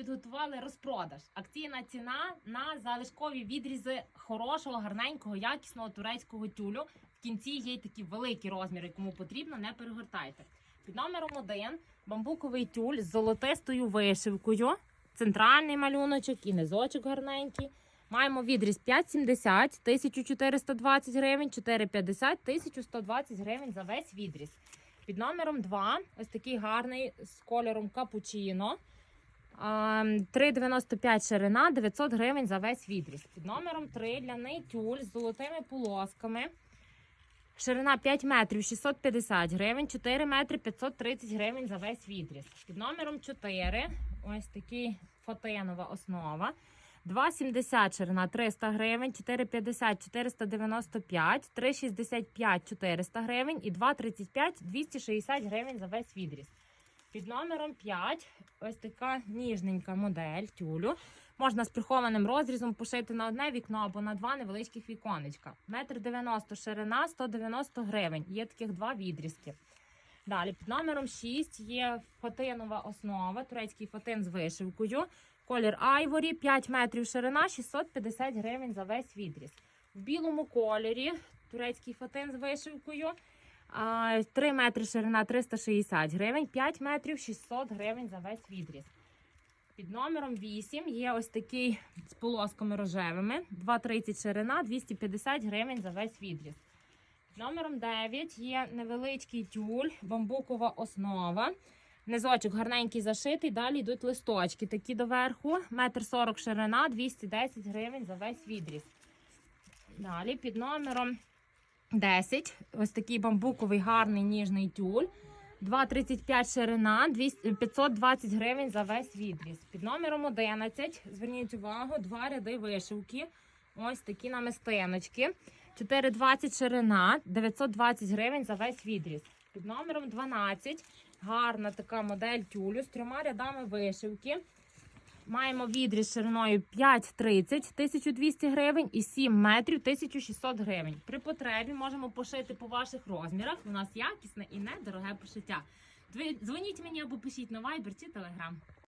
підготували розпродаж. Акційна ціна на залишкові відрізи хорошого, гарненького, якісного турецького тюлю. В кінці є й такі великі розміри, кому потрібно, не перегортайте. Під номером 1 бамбуковий тюль з золотистою вишивкою, центральний малюночок і низочок гарненький. Маємо відріз 5,70, 1420 гривень, 4,50, 1120 гривень за весь відріз. Під номером 2 ось такий гарний з кольором капучино. А, 3,95 ширина, 900 гривень за весь відріз. Під номером 3 ляний тюль з золотими полосками. Ширина 5 метрів 650 гривень, 4 метри 530 гривень за весь відріз. Під номером 4 ось такий фотенова основа. 2,70 ширина 300 гривень, 4,50 495, 3,65 400 гривень і 2,35 260 гривень за весь відріз. Під номером 5 ось така ніжненька модель тюлю. Можна з прихованим розрізом пошити на одне вікно або на два невеличких віконечка. Метр 90 ширина, 190 гривень. Є таких два відрізки. Далі під номером 6 є фатинова основа, турецький фатин з вишивкою. Колір айворі, 5 метрів ширина, 650 гривень за весь відріз. В білому кольорі турецький фатин з вишивкою. А, 3 метри ширина 360 гривень, 5 метрів 600 гривень за весь відріз. Під номером 8 є ось такий з полосками рожевими, 2,30 ширина, 250 гривень за весь відріз. Під номером 9 є невеличкий тюль, бамбукова основа. Низочок гарненький зашитий, далі йдуть листочки такі доверху. Метр 40 ширина, 210 гривень за весь відріз. Далі під номером 10 ось такий бамбуковий гарний ніжний тюль. 2,35 ширина, 520 гривень за весь відріз. Під номером 11, зверніть увагу, два ряди вишивки. Ось такі намистиночки. 4,20 ширина, 920 гривень за весь відріз. Під номером 12 гарна така модель тюлю з трьома рядами вишивки. Маємо відріз шириною 5,30 1200 гривень і 7 метрів 1600 гривень. При потребі можемо пошити по ваших розмірах. У нас якісне і недороге пошиття. Дзвоніть мені або пишіть на Viber чи Telegram.